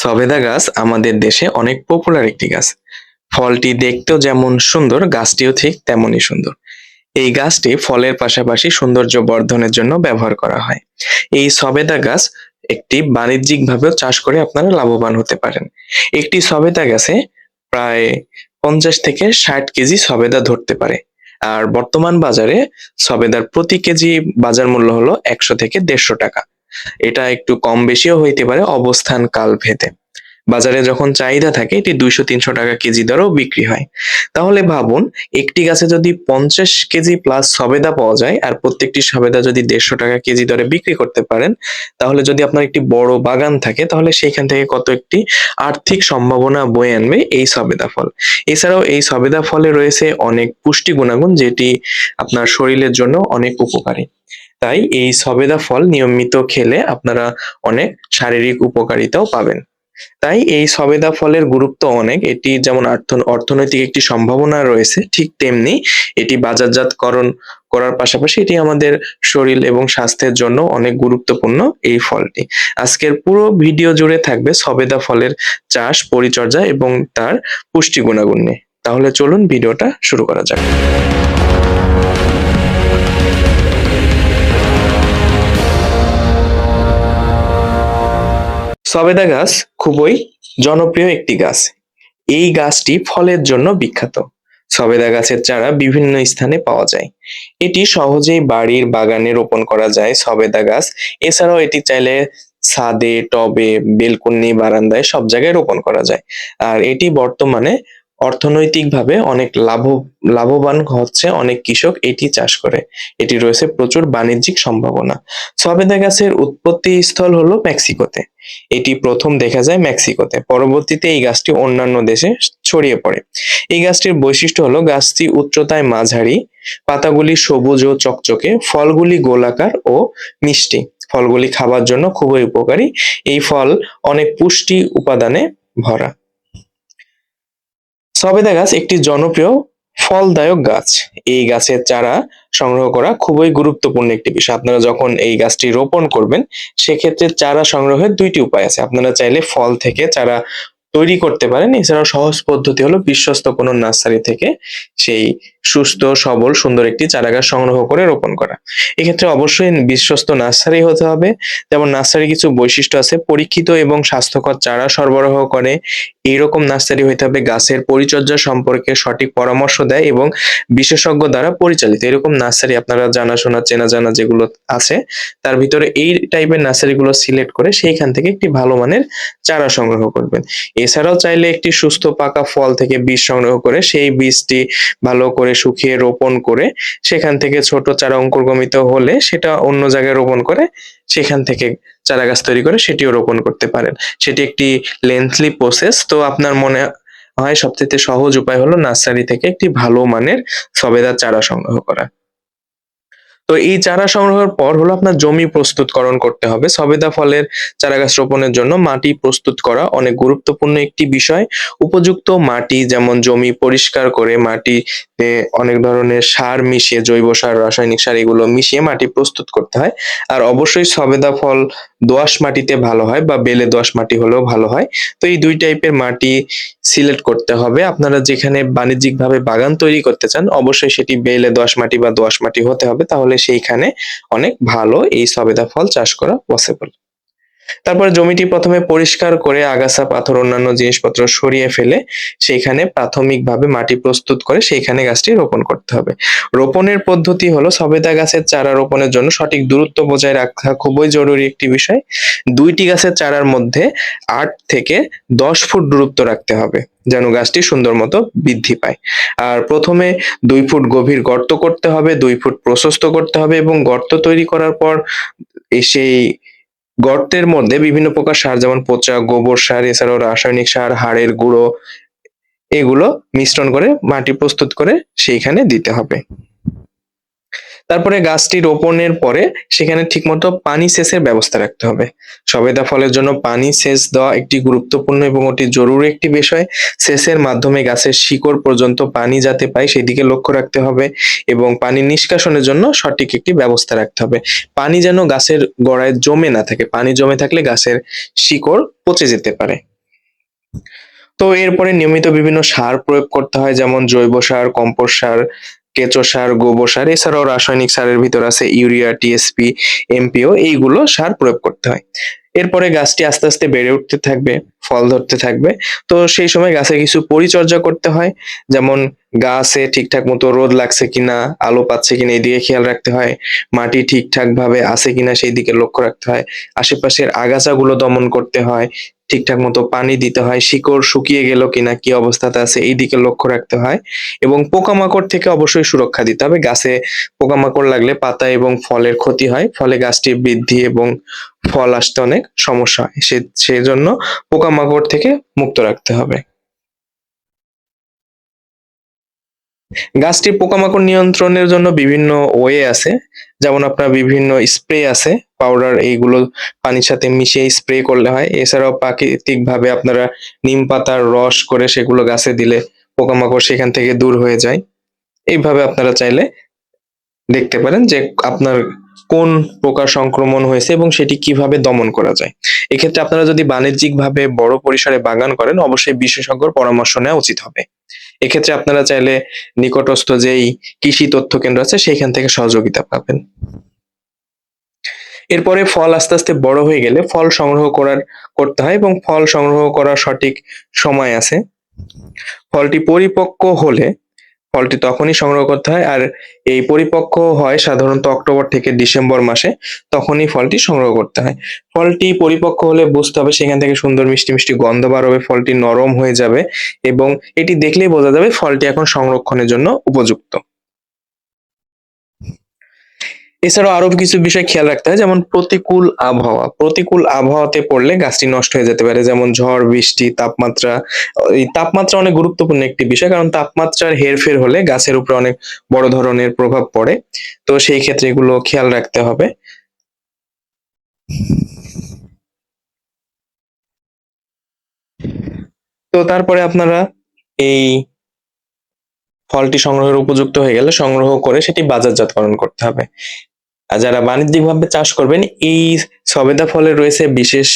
সবেদা গাছ আমাদের দেশে অনেক পপুলার একটি গাছ। ফলটি দেখতেও যেমন সুন্দর, গাছটিও ঠিক তেমনই সুন্দর। এই গাছটি ফলের পাশাপাশি সৌন্দর্য বর্ধনের জন্য ব্যবহার করা হয়। এই সবেদা গাছ একটি বাণিজ্যিকভাবেও চাষ করে আপনারা লাভবান হতে পারেন। একটি সবেদা গাছে প্রায় পঞ্চাশ থেকে ষাট কেজি সবেদা ধরতে পারে। আর বর্তমান বাজারে সবেদার প্রতি কেজি বাজার মূল্য হলো একশো থেকে দেড়শো টাকা। এটা একটু কম বেশিও হইতে পারে অবস্থান কাল ভেদে। বাজারে যখন চাহিদা থাকে, এটি দুইশো তিনশো টাকা কেজি দরেও বিক্রি হয়। তাহলে ভাবুন, একটি গাছে যদি পঞ্চাশ কেজি প্লাস সবেদা পাওয়া যায়, আর প্রত্যেকটি সবেদা যদি দেড়শো টাকা কেজি দরে বিক্রি করতে পারেন, তাহলে যদি আপনার একটি বড় বাগান থাকে, তাহলে সেইখান থেকে কত একটি আর্থিক সম্ভাবনা বয়ে আনবে এই সবেদা ফল। এছাড়াও এই সবেদা ফলে রয়েছে অনেক পুষ্টি গুণাগুণ, যেটি আপনার শরীরের জন্য অনেক উপকারী। তাই এই সবেদা ফল নিয়মিত খেলে আপনারা অনেক শারীরিক উপকারিতাও পাবেন। তাই এই সবেদা ফলের গুরুত্ব অনেক। এটি যেমন অর্থ- অর্থনৈতিক একটি সম্ভাবনা রয়েছে, ঠিক তেমনি এটি বাজারজাতকরণ করার পাশাপাশি এটি আমাদের শরীর এবং স্বাস্থ্যের জন্য অনেক গুরুত্বপূর্ণ এই ফলটি। আজকের পুরো ভিডিও জুড়ে থাকবে সবেদা ফলের চাষ, পরিচর্যা এবং তার পুষ্টি গুণাগুণ নিয়ে। তাহলে চলুন ভিডিওটা শুরু করা যাক। সবেদা গাছ খুবই জনপ্রিয় একটি গাছ। এই গাছটি ফলের জন্য বিখ্যাত। সবেদা গাছের চারা বিভিন্ন স্থানে পাওয়া যায়। এটি সহজেই বাড়ির বাগানে রোপণ করা যায় সবেদা গাছ। এছাড়াও এটি চাইলে ছাদে, টবে, বেলকুনি, বারান্দায় সব জায়গায় রোপণ করা যায়। আর এটি বর্তমানে অর্থনৈতিকভাবে অনেক লাভ, লাভবান হচ্ছে অনেক কৃষক এটি চাষ করে। এটি রয়েছে প্রচুর বাণিজ্যিক সম্ভাবনা। সবেদা গাছের উৎপত্তি স্থল হলো মেক্সিকোতে। এটি প্রথম দেখা যায় মেক্সিকোতে। পরবর্তীতে এই গাছটি অন্যান্য দেশে ছড়িয়ে পড়ে। এই গাছটির বৈশিষ্ট্য হলো গাছটি উচ্চতায় মাঝারি, পাতাগুলি সবুজ ও চকচকে, ফলগুলি গোলাকার ও মিষ্টি। ফলগুলি খাবার জন্য খুবই উপকারী। এই ফল অনেক পুষ্টি উপাদানে ভরা। সবেদা গাছ একটি জনপ্রিয় ফলদায়ক গাছ। এই গাছের চারা সংগ্রহ করা খুবই গুরুত্বপূর্ণ একটি বিষয়। আপনারা যখন এই গাছটি রোপণ করবেন, সেক্ষেত্রে চারা সংগ্রহের দুইটি উপায় আছে। আপনারা চাইলে ফল থেকে চারা তৈরি করতে পারেন। এছাড়াও সহজ পদ্ধতি হলো বিশ্বস্ত কোনো নার্সারি থেকে সেই সুস্থ, সবল, সুন্দর একটি চারাগাছ সংগ্রহ করে রোপণ করা। এক্ষেত্রে অবশ্যই বিশ্বস্ত নার্সারি হতে হবে। যেমন নার্সারি কিছু বৈশিষ্ট্য আছে, পরীক্ষিত এবং স্বাস্থ্যকর চারা সরবরাহ করে। এইরকম নার্সারি হইতে হবে, গাছের পরিচর্যা সম্পর্কে সঠিক পরামর্শ দেয় এবং বিশেষজ্ঞ দ্বারা পরিচালিত। এরকম নার্সারি আপনারা জানাশোনা চেনা জানা যেগুলো আছে, তার ভিতরে এই টাইপের নার্সারিগুলো সিলেক্ট করে সেইখান থেকে একটি ভালো মানের চারা সংগ্রহ করবেন। এছাড়াও চাইলে একটি সুস্থ পাকা ফল থেকে বীজ সংগ্রহ করে সেই বীজটি ভালো করে শুকিয়ে রোপণ করে সেখান থেকে ছোট চারা অঙ্কুরগমিত হলে সেটা অন্য জায়গায় রোপণ করে সেখান থেকে চারা গাছ তৈরি করে সেটিও রোপণ করতে পারেন। সেটি একটি লেন্থলি প্রসেস তো আপনার মনে হয় সবচেয়ে সহজ উপায় হলো নার্সারি থেকে একটি ভালো মানের সবেদার চারা সংগ্রহ করা। তো এই চারা সংগ্রহের পর হলো আপনার জমি প্রস্তুতকরণ করতে হবে। সবেদা ফলের চারা গাছ রোপণের জন্য মাটি প্রস্তুত করা অনেক গুরুত্বপূর্ণ একটি বিষয়। উপযুক্ত মাটি যেমন জমি পরিষ্কার করে মাটি অনেক ধরনের সার মিশিয়ে, জৈব সার, রাসায়নিক সার এগুলো মিশিয়ে মাটি প্রস্তুত করতে হয়। আর অবশ্যই সবেদা ফল দোআঁশ মাটিতে ভালো হয় বা বেলে দোআঁশ মাটি হলেও ভালো হয়। তো এই দুই টাইপের মাটি সিলেক্ট করতে হবে। আপনারা যেখানে বাণিজ্যিকভাবে বাগান তৈরি করতে চান, অবশ্যই সেটি বেলে দোআঁশ মাটি বা দোআঁশ মাটি হতে হবে। তাহলে সেইখানে অনেক ভালো এই সবেদা ফল চাষ করা পসিবল তারপরে জমিটি প্রথমে পরিষ্কার করে আগাছা, পাথর, অন্যান্য জিনিসপত্র সরিয়ে ফেলে সেইখানে প্রাথমিকভাবে মাটি প্রস্তুত করে সেইখানে গাছটি রোপণ করতে হবে। রোপণের পদ্ধতি হলো সবেদা গাছের চারা রোপণের জন্য সঠিক দূরত্ব বজায় রাখা খুবই জরুরি একটি বিষয়। দুইটি গাছের চারার মধ্যে আট থেকে দশ ফুট দূরত্ব রাখতে হবে। যেন গাছটি সুন্দর মতো বৃদ্ধি পায়। আর প্রথমে দুই ফুট গভীর গর্ত করতে হবে, দুই ফুট প্রশস্ত করতে হবে এবং গর্ত তৈরি করার পর সেই গর্তের মধ্যে বিভিন্ন প্রকার সার যেমন পচা, গোবর সার, এছাড়াও রাসায়নিক সার, হাড়ের গুঁড়ো, এগুলো মিশ্রণ করে মাটি প্রস্তুত করে সেইখানে দিতে হবে। তারপরে গাছটি রোপণের পরে সেখানে ঠিকমতো পানি সেচের ব্যবস্থা রাখতে হবে। সবেদা ফলের জন্য পানি সেচ দেওয়া একটি গুরুত্বপূর্ণ এবং অতি জরুরি একটি বিষয়। সেচের মাধ্যমে গাছের শিকড় পর্যন্ত পানি যাতে পায় সেদিকে লক্ষ্য রাখতে হবে এবং পানি নিষ্কাশনের জন্য সঠিক একটি ব্যবস্থা রাখতে হবে। পানি যেন গাছের গোড়ায় জমে না থাকে, পানি জমে থাকলে গাছের শিকড় পচে যেতে পারে। তো এরপরে নিয়মিত বিভিন্ন সার প্রয়োগ করতে হয়, যেমন জৈব সার, কম্পোস্ট সার কেঁচো সার, গোবর সার, এছাড়াও রাসায়নিক সারের ভিতর আছে ইউরিয়া টিএসপি এমপিও এইগুলো সার প্রয়োগ করতে হয়। এরপরে গাছটি আস্তে আস্তে বেড়ে উঠতে থাকবে, ফল ধরতে থাকবে। তো সেই সময় গাছে কিছু পরিচর্যা করতে হয়, যেমন গাছে ঠিকঠাক মতো রোদ লাগছে কিনা, আলো পাচ্ছে কিনা, এই দিকে খেয়াল রাখতে হয়। মাটি ঠিকঠাক ভাবে আছে কিনা সেই দিকে লক্ষ্য রাখতে হয়। আশেপাশের আগাছাগুলো দমন করতে হয়, ঠিকঠাক মতো পানি দিতে হয়। শিকড় শুকিয়ে গেল কিনা, কি অবস্থাতে আছে, এই দিকে লক্ষ্য রাখতে হয়। এবং পোকামাকড় থেকে অবশ্যই সুরক্ষা দিতে হবে। গাছে পোকামাকড় লাগলে পাতা এবং ফলের ক্ষতি হয়। ফলে গাছটির বৃদ্ধি এবং ফল আসতে অনেক সমস্যা হয়। সে, সেজন্য পোকামাকড় থেকে মুক্ত রাখতে হবে। গাছটির পোকামাকড় নিয়ন্ত্রণের জন্য বিভিন্ন ওয়ে আছে। যেমন আপনার বিভিন্ন স্প্রে আছে, পাউডার এইগুলো পানির সাথে মিশিয়ে স্প্রে করলে হয়। এছাড়াও প্রাকৃতিক ভাবে আপনারা নিম পাতার রস করে সেগুলো গাছে দিলে পোকামাকড় সেখান থেকে দূর হয়ে যায়। এইভাবে আপনারা চাইলে দেখতে পারেন যে আপনার কোন প্রকার সংক্রমণ হয়েছে এবং সেটি কীভাবে দমন করা যায়। এক্ষেত্রে আপনারা যদি বাণিজ্যিকভাবে বড় পরিসরে বাগান করেন, অবশ্যই বিশেষজ্ঞর পরামর্শ নেওয়া উচিত হবে। এক্ষেত্রে আপনারা চাইলে নিকটস্থ যেই কৃষি তথ্য কেন্দ্র আছে সেইখান থেকে সহযোগিতা পাবেন। এরপরে ফল আস্তে আস্তে বড় হয়ে গেলে ফল সংগ্রহ করার করতে হয় এবং ফল সংগ্রহ করার সঠিক সময় আছে। ফলটি পরিপক্ক হলে ফলটি তখনই সংগ্রহ করতে হয় আর এই পরিপক্ক হয় সাধারণত অক্টোবর থেকে ডিসেম্বর মাসে, তখনই ফলটি সংগ্রহ করতে হয়। ফলটি পরিপক্ক হলে বুঝতে হবে সেখান থেকে সুন্দর মিষ্টি মিষ্টি গন্ধ বার হবে, ফলটি নরম হয়ে যাবে এবং এটি দেখলেই বোঝা যাবে ফলটি এখন সংরক্ষণের জন্য উপযুক্ত। এছাড়াও আরও কিছু বিষয় খেয়াল রাখতে হয়, যেমন প্রতিকূল আবহাওয়া। প্রতিকূল আবহাওয়াতে পড়লে গাছটি নষ্ট হয়ে যেতে পারে, যেমন ঝড়, বৃষ্টি, তাপমাত্রা। এই তাপমাত্রা অনেক গুরুত্বপূর্ণ একটি বিষয়, কারণ তাপমাত্রার হেরফের হলে গাছের উপরে অনেক বড় ধরনের প্রভাব পড়ে। তো সেই ক্ষেত্রে এগুলো খেয়াল রাখতে হবে। তো তারপরে আপনারা এই ফলটি সংগ্রহের উপযুক্ত হয়ে গেলে সংগ্রহ করে সেটি বাজারজাতকরণ করতে হবে। যারা বাণিজ্যিকভাবে চাষ করবেন এই সবেদা ফলে রয়েছে বিশেষ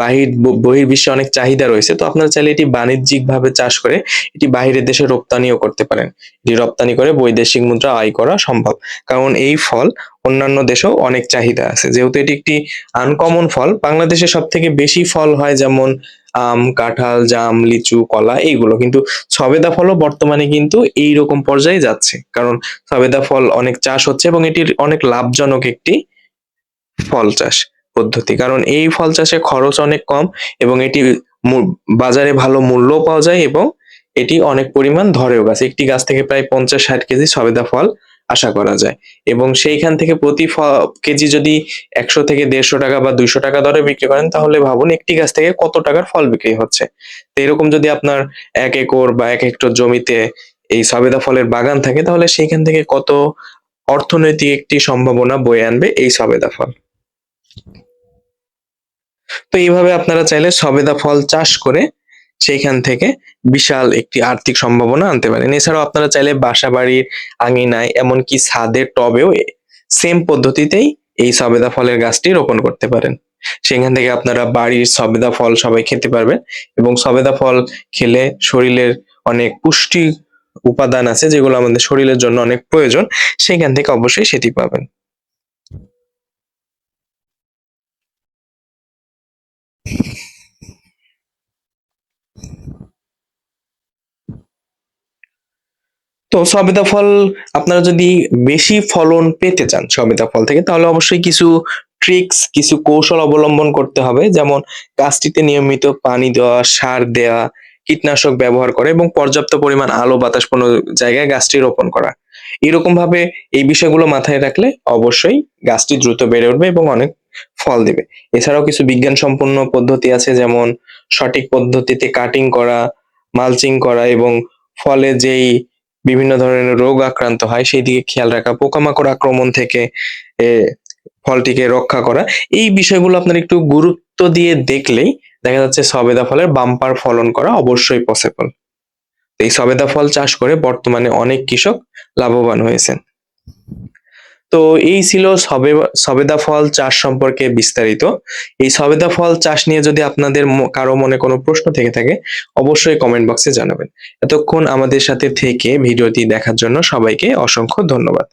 বাহির বহির্বিশ্বে অনেক চাহিদা রয়েছে। তো আপনারা চাইলে এটি বাণিজ্যিকভাবে চাষ করে এটি বাহিরের দেশে রপ্তানিও করতে পারেন। এটি রপ্তানি করে বৈদেশিক মুদ্রা আয় করা সম্ভব। কারণ এই ফল অন্যান্য দেশেও অনেক চাহিদা আছে। যেহেতু এটি একটি আনকমন ফল, বাংলাদেশে সব থেকে বেশি ফল হয় যেমন আম, কাঁঠাল, জাম, লিচু, কলা এইগুলো। কিন্তু সবেদা ফলও বর্তমানে কিন্তু এই রকম পর্যায়ে যাচ্ছে। কারণ সবেদা ফল অনেক চাষ হচ্ছে এবং এটির অনেক লাভজনক একটি ফল চাষ। পদ্ধতি। কারণ এই ফল চাষে খরচ অনেক কম এবং এটি বাজারে ভালো মূল্য পাওয়া যায় এবং এটি অনেক পরিমাণ ধরেও গাছ। একটি গাছ থেকে প্রায় পঞ্চাশ ষাট কেজি সবেদা ফল আশা করা যায় এবং সেইখান থেকে প্রতি কেজি যদি একশো থেকে দেড়শো টাকা বা দুইশো টাকা দরে বিক্রি করেন, তাহলে ভাবুন একটি গাছ থেকে কত টাকার ফল বিক্রি হচ্ছে। তো এরকম যদি আপনার এক একর বা এক হেক্টর জমিতে এই সবেদা ফলের বাগান থাকে, তাহলে সেইখান থেকে কত অর্থনৈতিক একটি সম্ভাবনা বয়ে আনবে এই সবেদা ফল। তো এইভাবে আপনারা চাইলে সবেদা ফল চাষ করে সেইখান থেকে বিশাল একটি আর্থিক সম্ভাবনা আনতে পারেন। এছাড়াও আপনারা চাইলে বাসা বাড়ির আঙিনায় এমনকি ছাদের টবেও সেম পদ্ধতিতেই এই সবেদা ফলের গাছটি রোপণ করতে পারেন। সেখান থেকে আপনারা বাড়ির সবেদা ফল সবাই খেতে পারবেন এবং সবেদা ফল খেলে শরীরের অনেক পুষ্টি উপাদান আছে যেগুলো আমাদের শরীরের জন্য অনেক প্রয়োজন সেখান থেকে অবশ্যই সেটি পাবেন। তো সবেদা ফল আপনারা যদি বেশি ফলন পেতে চান সবেদা ফল থেকে, তাহলে অবশ্যই কিছু ট্রিক্স কিছু কৌশল অবলম্বন করতে হবে। যেমন গাছটিতে নিয়মিত পানি দেওয়া, সার দেওয়া কীটনাশক ব্যবহার করা এবং পর্যাপ্ত পরিমাণ আলো বাতাস কোনো জায়গায় গাছটি রোপণ করা। এরকম ভাবে এই বিষয়গুলো মাথায় রাখলে অবশ্যই গাছটি দ্রুত বেড়ে উঠবে এবং অনেক ফল দেবে। এছাড়াও কিছু বিজ্ঞান সম্পন্ন পদ্ধতি আছে, যেমন সঠিক পদ্ধতিতে কাটিং করা মালচিং করা এবং ফলে যেই বিভিন্ন ধরনের রোগ আক্রান্ত হয়, সেই দিকে খেয়াল রাখা, পোকামাকড় আক্রমণ থেকে ফলটিকে রক্ষা করা। এই বিষয়গুলো আপনার একটু গুরুত্ব দিয়ে দেখলেই দেখা যাচ্ছে সবেদা ফলের বাম্পার ফলন করা অবশ্যই পসিবল এই সবেদা ফল চাষ করে বর্তমানে অনেক কৃষক লাভবান হয়েছেন। তো এই ছিল সবে, সবেদা ফল চাষ সম্পর্কে বিস্তারিত। এই সবেদা ফল চাষ নিয়ে যদি আপনাদের কারও মনে কোনো প্রশ্ন থেকে থাকে, অবশ্যই কমেন্ট বক্সে জানাবেন। এতক্ষণ আমাদের সাথে থেকে ভিডিওটি দেখার জন্য সবাইকে অসংখ্য ধন্যবাদ।